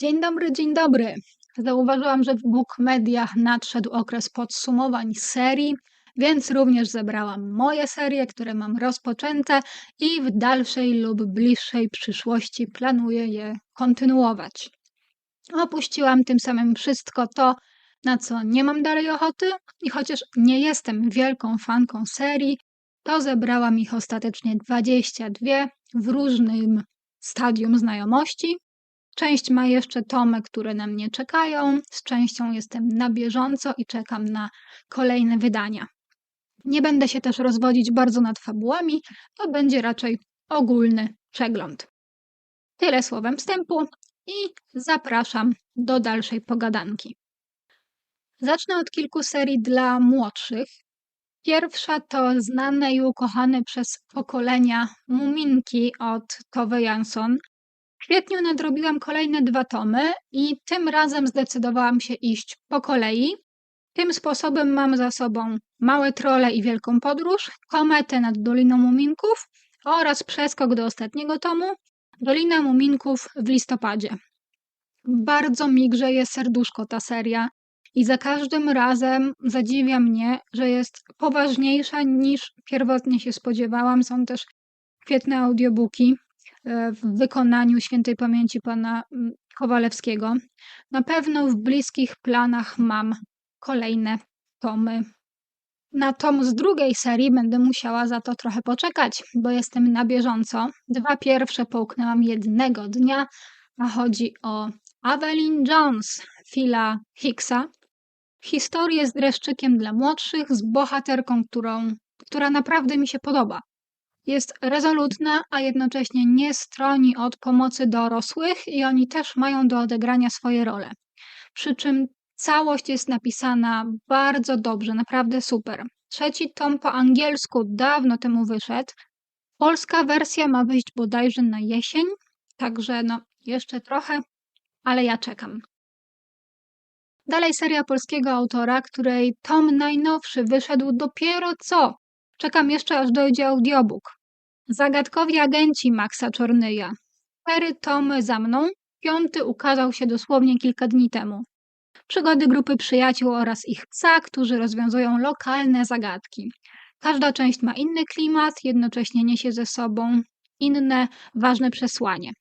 Dzień dobry, dzień dobry. Zauważyłam, że w Book Mediach nadszedł okres podsumowań serii, więc również zebrałam moje serie, które mam rozpoczęte i w dalszej lub bliższej przyszłości planuję je kontynuować. Opuściłam tym samym wszystko to, na co nie mam dalej ochoty i chociaż nie jestem wielką fanką serii, to zebrałam ich ostatecznie 22 w różnym stadium znajomości. Część ma jeszcze tomy, które na mnie czekają, z częścią jestem na bieżąco i czekam na kolejne wydania. Nie będę się też rozwodzić bardzo nad fabułami, to będzie raczej ogólny przegląd. Tyle słowem wstępu i zapraszam do dalszej pogadanki. Zacznę od kilku serii dla młodszych. Pierwsza to znane i ukochane przez pokolenia Muminki od Tove Jansson. W kwietniu nadrobiłam kolejne dwa tomy i tym razem zdecydowałam się iść po kolei. Tym sposobem mam za sobą Małe Trole i Wielką Podróż, Kometę nad Doliną Muminków oraz przeskok do ostatniego tomu Dolina Muminków w listopadzie. Bardzo mi grzeje serduszko ta seria i za każdym razem zadziwia mnie, że jest poważniejsza niż pierwotnie się spodziewałam. Są też świetne audiobooki w wykonaniu świętej pamięci pana mm, Kowalewskiego. Na pewno w bliskich planach mam kolejne tomy. Na tom z drugiej serii będę musiała za to trochę poczekać, bo jestem na bieżąco. Dwa pierwsze połknęłam jednego dnia, a chodzi o Evelyn Jones, Phila Hicksa. Historię z dreszczykiem dla młodszych, z bohaterką, którą, która naprawdę mi się podoba. Jest rezolutna, a jednocześnie nie stroni od pomocy dorosłych i oni też mają do odegrania swoje role. Przy czym całość jest napisana bardzo dobrze, naprawdę super. Trzeci tom po angielsku dawno temu wyszedł. Polska wersja ma wyjść bodajże na jesień, także no jeszcze trochę, ale ja czekam. Dalej seria polskiego autora, której tom najnowszy wyszedł dopiero co. Czekam jeszcze aż dojdzie audiobook. Zagadkowi agenci Maxa Czornyja. Cztery tomy za mną, piąty ukazał się dosłownie kilka dni temu. Przygody grupy przyjaciół oraz ich psa, którzy rozwiązują lokalne zagadki. Każda część ma inny klimat, jednocześnie niesie ze sobą inne ważne przesłanie.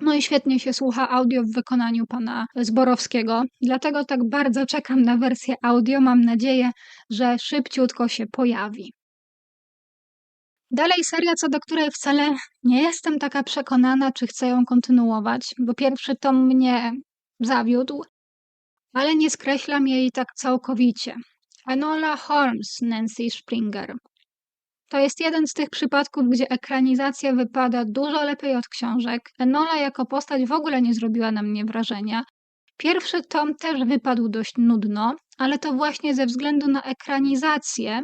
No i świetnie się słucha audio w wykonaniu pana Zborowskiego, dlatego tak bardzo czekam na wersję audio. Mam nadzieję, że szybciutko się pojawi. Dalej seria, co do której wcale nie jestem taka przekonana, czy chcę ją kontynuować, bo pierwszy tom mnie zawiódł, ale nie skreślam jej tak całkowicie. Enola Holmes, Nancy Springer. To jest jeden z tych przypadków, gdzie ekranizacja wypada dużo lepiej od książek. Enola jako postać w ogóle nie zrobiła na mnie wrażenia. Pierwszy tom też wypadł dość nudno, ale to właśnie ze względu na ekranizację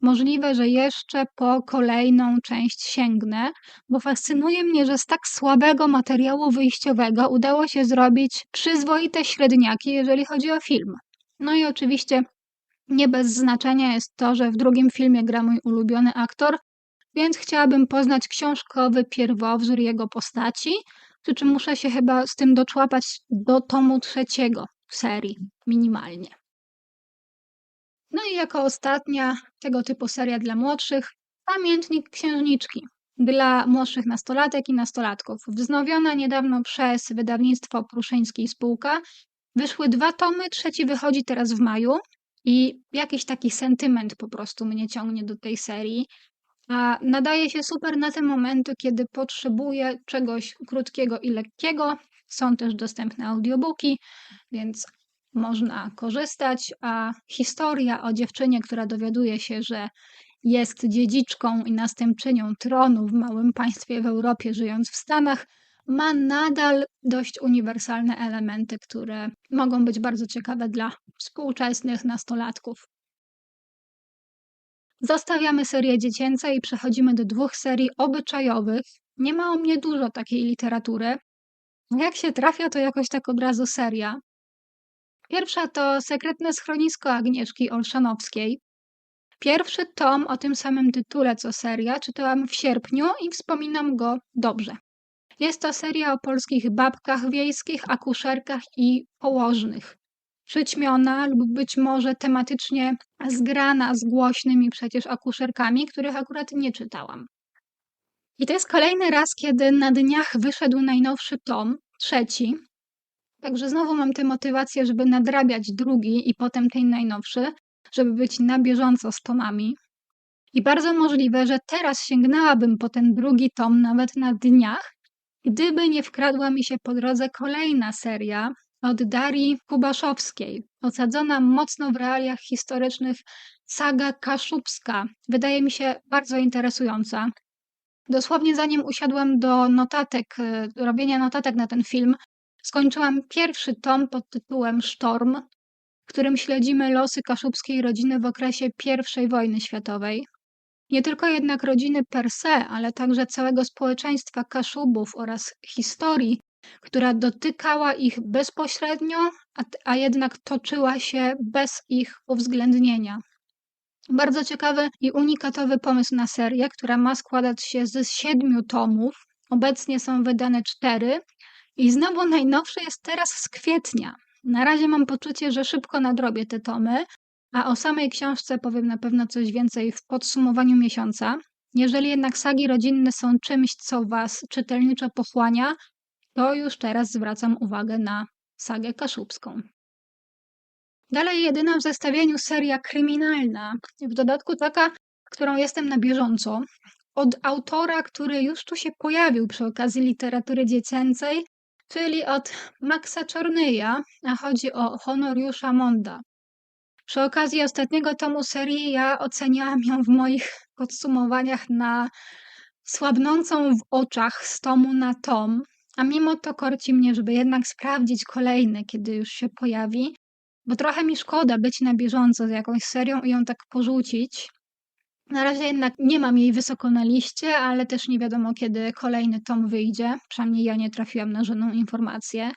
możliwe, że jeszcze po kolejną część sięgnę, bo fascynuje mnie, że z tak słabego materiału wyjściowego udało się zrobić przyzwoite średniaki, jeżeli chodzi o film. No i oczywiście nie bez znaczenia jest to, że w drugim filmie gra mój ulubiony aktor, więc chciałabym poznać książkowy pierwowzór jego postaci, przy czym muszę się chyba z tym doczłapać do tomu trzeciego serii, minimalnie. No i jako ostatnia tego typu seria dla młodszych, Pamiętnik Księżniczki dla młodszych nastolatek i nastolatków. Wznowiona niedawno przez wydawnictwo Pruszyńskiej Spółka. Wyszły dwa tomy, trzeci wychodzi teraz w maju i jakiś taki sentyment po prostu mnie ciągnie do tej serii. A nadaje się super na te momenty, kiedy potrzebuję czegoś krótkiego i lekkiego. Są też dostępne audiobooki, więc można korzystać, a historia o dziewczynie, która dowiaduje się, że jest dziedziczką i następczynią tronu w małym państwie w Europie, żyjąc w Stanach, ma nadal dość uniwersalne elementy, które mogą być bardzo ciekawe dla współczesnych nastolatków. Zostawiamy serię dziecięce i przechodzimy do dwóch serii obyczajowych. Nie ma o mnie dużo takiej literatury. Jak się trafia, to jakoś tak od razu seria. Pierwsza to Sekretne schronisko Agnieszki Olszanowskiej. Pierwszy tom o tym samym tytule co seria czytałam w sierpniu i wspominam go dobrze. Jest to seria o polskich babkach wiejskich, akuszerkach i położnych. Przyćmiona lub być może tematycznie zgrana z głośnymi przecież akuszerkami, których akurat nie czytałam. I to jest kolejny raz, kiedy na dniach wyszedł najnowszy tom, trzeci. Także znowu mam tę motywację, żeby nadrabiać drugi i potem ten najnowszy, żeby być na bieżąco z tomami. I bardzo możliwe, że teraz sięgnęłabym po ten drugi tom nawet na dniach, gdyby nie wkradła mi się po drodze kolejna seria od Darii Kubaszowskiej, osadzona mocno w realiach historycznych saga kaszubska. Wydaje mi się bardzo interesująca. Dosłownie zanim usiadłam do notatek, e, robienia notatek na ten film, skończyłam pierwszy tom pod tytułem Sztorm, w którym śledzimy losy kaszubskiej rodziny w okresie I wojny światowej. Nie tylko jednak rodziny per se, ale także całego społeczeństwa Kaszubów oraz historii, która dotykała ich bezpośrednio, a, a jednak toczyła się bez ich uwzględnienia. Bardzo ciekawy i unikatowy pomysł na serię, która ma składać się z siedmiu tomów. Obecnie są wydane cztery i znowu najnowszy jest teraz z kwietnia. Na razie mam poczucie, że szybko nadrobię te tomy, a o samej książce powiem na pewno coś więcej w podsumowaniu miesiąca. Jeżeli jednak sagi rodzinne są czymś, co Was czytelniczo pochłania, to już teraz zwracam uwagę na sagę kaszubską. Dalej jedyna w zestawieniu seria kryminalna, w dodatku taka, którą jestem na bieżąco, od autora, który już tu się pojawił przy okazji literatury dziecięcej, czyli od Maxa Czornyja, a chodzi o Honoriusza Monda. Przy okazji ostatniego tomu serii ja oceniałam ją w moich podsumowaniach na słabnącą w oczach z tomu na tom, a mimo to korci mnie, żeby jednak sprawdzić kolejny, kiedy już się pojawi, bo trochę mi szkoda być na bieżąco z jakąś serią i ją tak porzucić. Na razie jednak nie mam jej wysoko na liście, ale też nie wiadomo, kiedy kolejny tom wyjdzie. Przynajmniej ja nie trafiłam na żadną informację.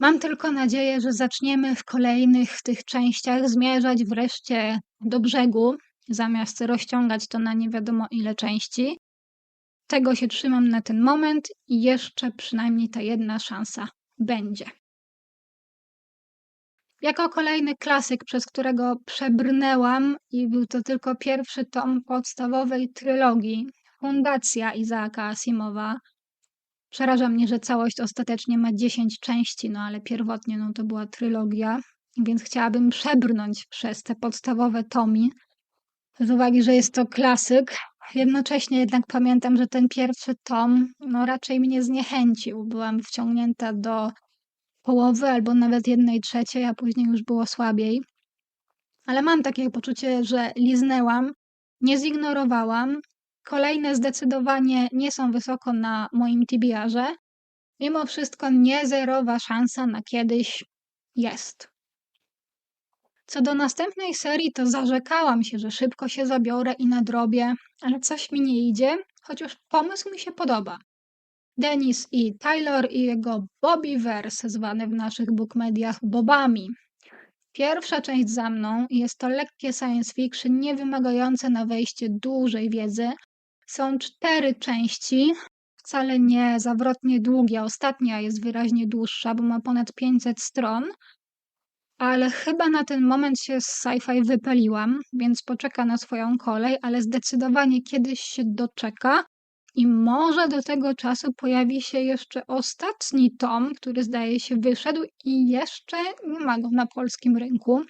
Mam tylko nadzieję, że zaczniemy w kolejnych tych częściach zmierzać wreszcie do brzegu, zamiast rozciągać to na nie wiadomo ile części. Tego się trzymam na ten moment i jeszcze przynajmniej ta jedna szansa będzie. Jako kolejny klasyk, przez którego przebrnęłam i był to tylko pierwszy tom podstawowej trylogii, Fundacja Izaaka Asimowa, Przeraża mnie, że całość ostatecznie ma 10 części, no ale pierwotnie no, to była trylogia, więc chciałabym przebrnąć przez te podstawowe tomi. Z uwagi, że jest to klasyk, jednocześnie jednak pamiętam, że ten pierwszy tom no, raczej mnie zniechęcił. Byłam wciągnięta do połowy albo nawet jednej trzeciej, a później już było słabiej. Ale mam takie poczucie, że liznęłam, nie zignorowałam Kolejne zdecydowanie nie są wysoko na moim TBR-ze. Mimo wszystko niezerowa szansa na kiedyś jest. Co do następnej serii, to zarzekałam się, że szybko się zabiorę i nadrobię, ale coś mi nie idzie, chociaż pomysł mi się podoba. Denis i Taylor i jego Bobbyverse, zwane w naszych bookmediach Bobami. Pierwsza część za mną jest to lekkie science fiction, nie wymagające na wejście dużej wiedzy, są cztery części, wcale nie zawrotnie długie. Ostatnia jest wyraźnie dłuższa, bo ma ponad 500 stron. Ale chyba na ten moment się z sci-fi wypaliłam, więc poczeka na swoją kolej, ale zdecydowanie kiedyś się doczeka. I może do tego czasu pojawi się jeszcze ostatni tom, który zdaje się wyszedł i jeszcze nie ma go na polskim rynku.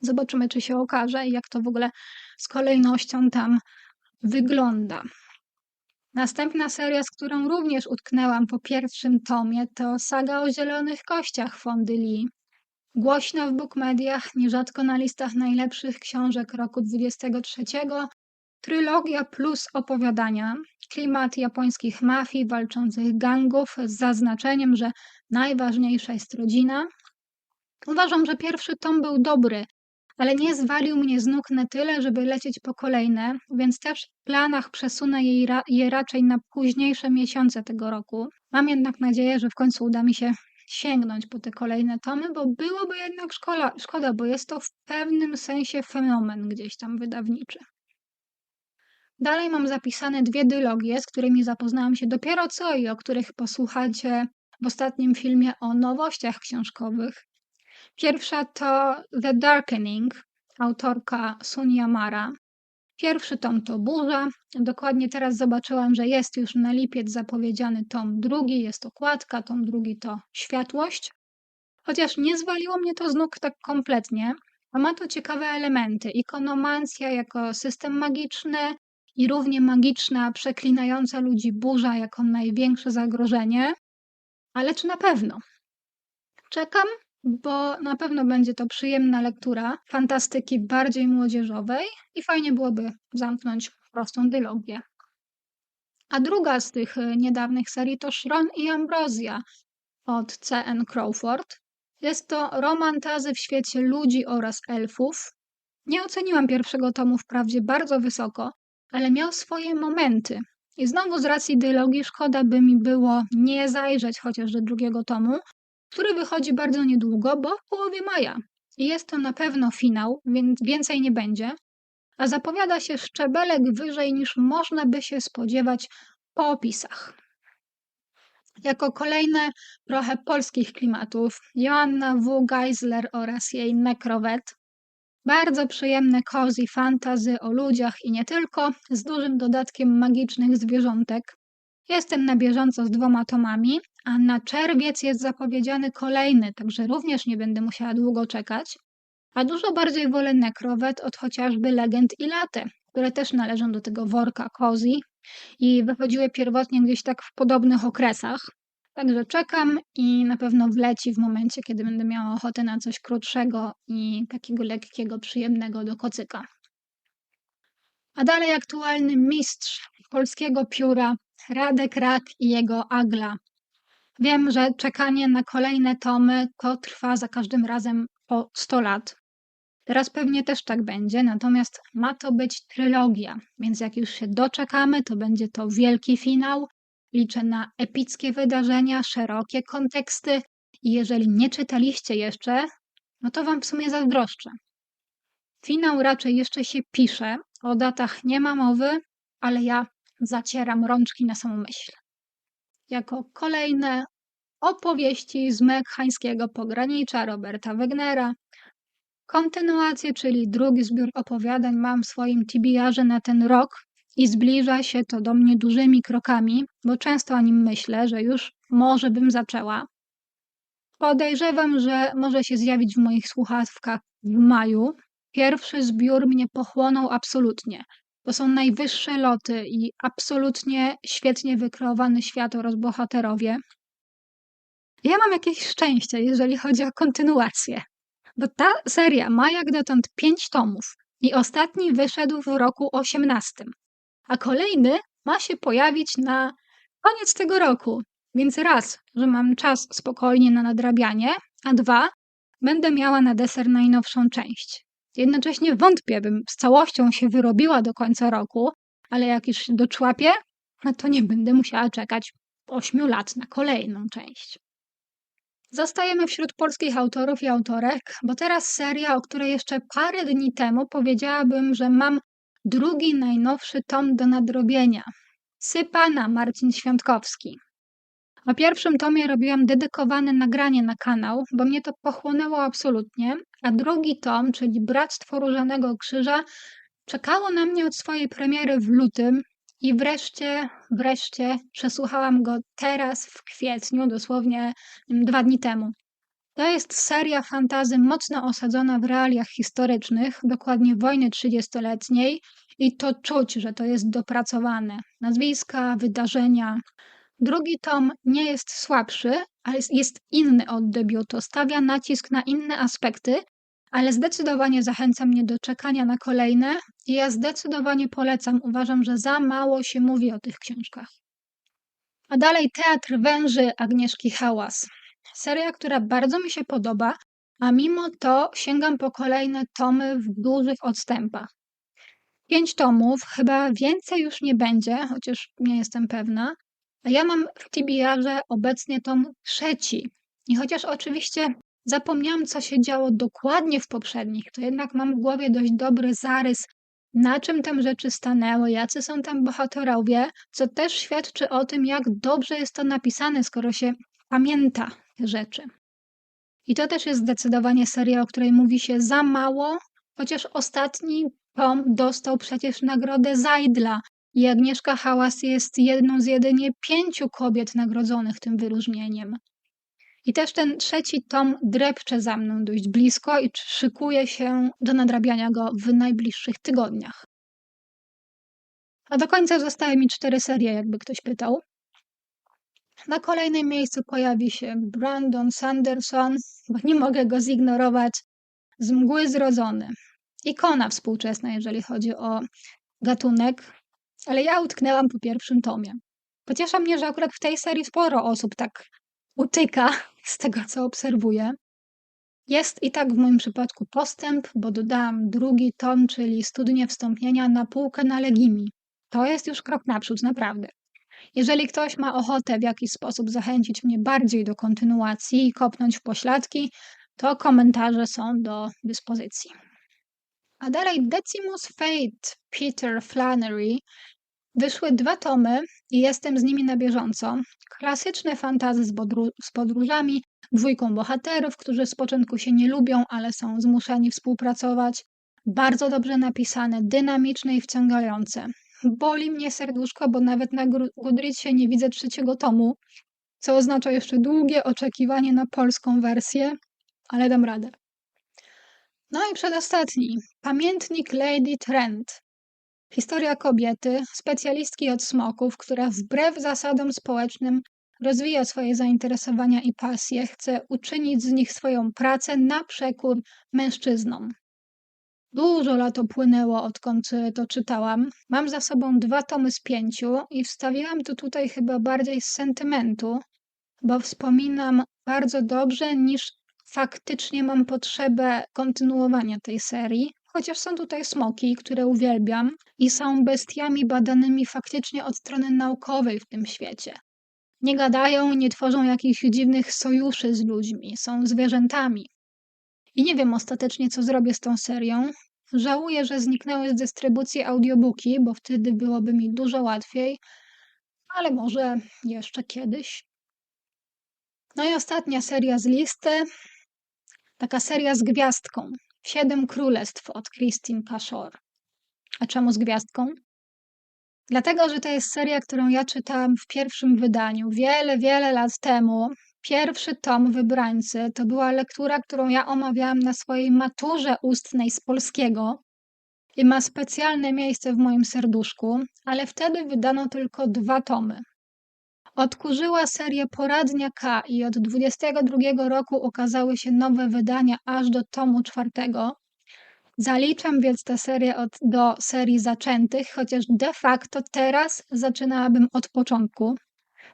Zobaczymy, czy się okaże i jak to w ogóle z kolejnością tam wygląda. Następna seria, z którą również utknęłam po pierwszym tomie, to saga o zielonych kościach Fondy Lee. W bookmediach, nierzadko na listach najlepszych książek roku 23, trylogia plus opowiadania, klimat japońskich mafii, walczących gangów, z zaznaczeniem, że najważniejsza jest rodzina. Uważam, że pierwszy tom był dobry, ale nie zwalił mnie z nóg na tyle, żeby lecieć po kolejne, więc też w planach przesunę jej je raczej na późniejsze miesiące tego roku. Mam jednak nadzieję, że w końcu uda mi się sięgnąć po te kolejne tomy, bo byłoby jednak szkoda bo jest to w pewnym sensie fenomen gdzieś tam wydawniczy. Dalej mam zapisane dwie dylogie, z którymi zapoznałam się dopiero co i o których posłuchacie w ostatnim filmie o nowościach książkowych. Pierwsza to The Darkening, autorka Sun Yamara. Pierwszy tom to Burza. Dokładnie teraz zobaczyłam, że jest już na lipiec zapowiedziany tom drugi, jest okładka, tom drugi to Światłość. Chociaż nie zwaliło mnie to z nóg tak kompletnie, a ma to ciekawe elementy. Ikonomancja jako system magiczny i równie magiczna, przeklinająca ludzi burza jako największe zagrożenie. Ale czy na pewno? Czekam, bo na pewno będzie to przyjemna lektura fantastyki bardziej młodzieżowej i fajnie byłoby zamknąć prostą dylogię. A druga z tych y, niedawnych serii to Shron i Ambrozja od C.N. Crawford. Jest to romantazy w świecie ludzi oraz elfów. Nie oceniłam pierwszego tomu wprawdzie bardzo wysoko, ale miał swoje momenty. I znowu z racji dylogii szkoda by mi było nie zajrzeć chociaż do drugiego tomu, który wychodzi bardzo niedługo, bo w połowie maja. I jest to na pewno finał, więc więcej nie będzie. A zapowiada się szczebelek wyżej niż można by się spodziewać po opisach. Jako kolejne trochę polskich klimatów Joanna W. Geisler oraz jej Nekrowet. Bardzo przyjemne cozy fantazy o ludziach i nie tylko, z dużym dodatkiem magicznych zwierzątek. Jestem na bieżąco z dwoma tomami, a na czerwiec jest zapowiedziany kolejny, także również nie będę musiała długo czekać. A dużo bardziej wolę Nekrowet od chociażby Legend i Late, które też należą do tego worka cozy i wychodziły pierwotnie gdzieś tak w podobnych okresach. Także czekam i na pewno wleci w momencie, kiedy będę miała ochotę na coś krótszego i takiego lekkiego, przyjemnego do kocyka. A dalej aktualny mistrz polskiego pióra, Radek Rak i jego Agla. Wiem, że czekanie na kolejne tomy to trwa za każdym razem po 100 lat. Teraz pewnie też tak będzie, natomiast ma to być trylogia, więc jak już się doczekamy, to będzie to wielki finał. Liczę na epickie wydarzenia, szerokie konteksty i jeżeli nie czytaliście jeszcze, no to wam w sumie zazdroszczę. Finał raczej jeszcze się pisze, o datach nie ma mowy, ale ja zacieram rączki na samą myśl. Jako kolejne opowieści z mekhańskiego pogranicza Roberta Wegnera, Kontynuację, czyli drugi zbiór opowiadań mam w swoim TBR-ze na ten rok i zbliża się to do mnie dużymi krokami, bo często o nim myślę, że już może bym zaczęła. Podejrzewam, że może się zjawić w moich słuchawkach w maju. Pierwszy zbiór mnie pochłonął absolutnie. To są najwyższe loty i absolutnie świetnie wykreowany świat oraz bohaterowie. Ja mam jakieś szczęście, jeżeli chodzi o kontynuację. Bo ta seria ma jak dotąd pięć tomów i ostatni wyszedł w roku 18, a kolejny ma się pojawić na koniec tego roku. Więc raz, że mam czas spokojnie na nadrabianie, a dwa, będę miała na deser najnowszą część. Jednocześnie wątpię, bym z całością się wyrobiła do końca roku, ale jak już doczłapię, no to nie będę musiała czekać 8 lat na kolejną część. Zostajemy wśród polskich autorów i autorek, bo teraz seria, o której jeszcze parę dni temu powiedziałabym, że mam drugi najnowszy tom do nadrobienia. Sypana Marcin Świątkowski. O pierwszym tomie robiłam dedykowane nagranie na kanał, bo mnie to pochłonęło absolutnie, a drugi tom, czyli Bractwo Różanego Krzyża, czekało na mnie od swojej premiery w lutym i wreszcie, wreszcie przesłuchałam go teraz w kwietniu, dosłownie dwa dni temu. To jest seria fantazy mocno osadzona w realiach historycznych, dokładnie wojny trzydziestoletniej i to czuć, że to jest dopracowane. Nazwiska, wydarzenia. Drugi tom nie jest słabszy, ale jest inny od debiutu. Stawia nacisk na inne aspekty, ale zdecydowanie zachęca mnie do czekania na kolejne i ja zdecydowanie polecam. Uważam, że za mało się mówi o tych książkach. A dalej Teatr Węży Agnieszki Hałas. Seria, która bardzo mi się podoba, a mimo to sięgam po kolejne tomy w dużych odstępach. Pięć tomów, chyba więcej już nie będzie, chociaż nie jestem pewna. A ja mam w TBR-ze obecnie tom trzeci. I chociaż oczywiście Zapomniałam, co się działo dokładnie w poprzednich, to jednak mam w głowie dość dobry zarys na czym tam rzeczy stanęły, jacy są tam bohaterowie, co też świadczy o tym, jak dobrze jest to napisane, skoro się pamięta rzeczy. I to też jest zdecydowanie seria, o której mówi się za mało, chociaż ostatni tom dostał przecież nagrodę Zajdla i Agnieszka Hałas jest jedną z jedynie pięciu kobiet nagrodzonych tym wyróżnieniem. I też ten trzeci tom drepcze za mną dość blisko i szykuje się do nadrabiania go w najbliższych tygodniach. A do końca zostały mi cztery serie, jakby ktoś pytał. Na kolejnym miejscu pojawi się Brandon Sanderson, bo nie mogę go zignorować, z mgły zrodzony. Ikona współczesna, jeżeli chodzi o gatunek, ale ja utknęłam po pierwszym tomie. Pociesza mnie, że akurat w tej serii sporo osób tak utyka z tego, co obserwuję. Jest i tak w moim przypadku postęp, bo dodałam drugi tom, czyli studnie wstąpienia na półkę na Legimi. To jest już krok naprzód, naprawdę. Jeżeli ktoś ma ochotę w jakiś sposób zachęcić mnie bardziej do kontynuacji i kopnąć w pośladki, to komentarze są do dyspozycji. A dalej Decimus Fate Peter Flannery. Wyszły dwa tomy i jestem z nimi na bieżąco. Klasyczne fantazy z, z podróżami, dwójką bohaterów, którzy z początku się nie lubią, ale są zmuszeni współpracować. Bardzo dobrze napisane, dynamiczne i wciągające. Boli mnie serduszko, bo nawet na Goodreadsie nie widzę trzeciego tomu, co oznacza jeszcze długie oczekiwanie na polską wersję, ale dam radę. No i przedostatni. Pamiętnik Lady Trent. Historia kobiety, specjalistki od smoków, która wbrew zasadom społecznym rozwija swoje zainteresowania i pasje, chce uczynić z nich swoją pracę na przekór mężczyznom. Dużo lat upłynęło, odkąd to czytałam. Mam za sobą dwa tomy z pięciu i wstawiłam to tutaj chyba bardziej z sentymentu, bo wspominam bardzo dobrze niż faktycznie mam potrzebę kontynuowania tej serii, chociaż są tutaj smoki, które uwielbiam i są bestiami badanymi faktycznie od strony naukowej w tym świecie. Nie gadają, nie tworzą jakichś dziwnych sojuszy z ludźmi, są zwierzętami. I nie wiem ostatecznie, co zrobię z tą serią. Żałuję, że zniknęły z dystrybucji audiobooki, bo wtedy byłoby mi dużo łatwiej, ale może jeszcze kiedyś. No i ostatnia seria z listy Taka seria z gwiazdką. Siedem królestw od Christine Pashor. A czemu z gwiazdką? Dlatego, że to jest seria, którą ja czytałam w pierwszym wydaniu, wiele, wiele lat temu. Pierwszy tom Wybrańcy to była lektura, którą ja omawiałam na swojej maturze ustnej z polskiego i ma specjalne miejsce w moim serduszku, ale wtedy wydano tylko dwa tomy. Odkurzyła serię Poradnia K i od 22 roku ukazały się nowe wydania aż do tomu czwartego. Zaliczam więc tę serię od, do serii zaczętych, chociaż de facto teraz zaczynałabym od początku,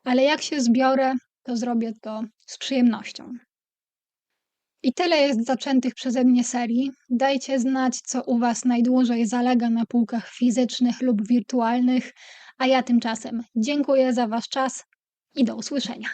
ale jak się zbiorę, to zrobię to z przyjemnością. I tyle jest zaczętych przeze mnie serii. Dajcie znać, co u Was najdłużej zalega na półkach fizycznych lub wirtualnych, a ja tymczasem dziękuję za Wasz czas i do usłyszenia.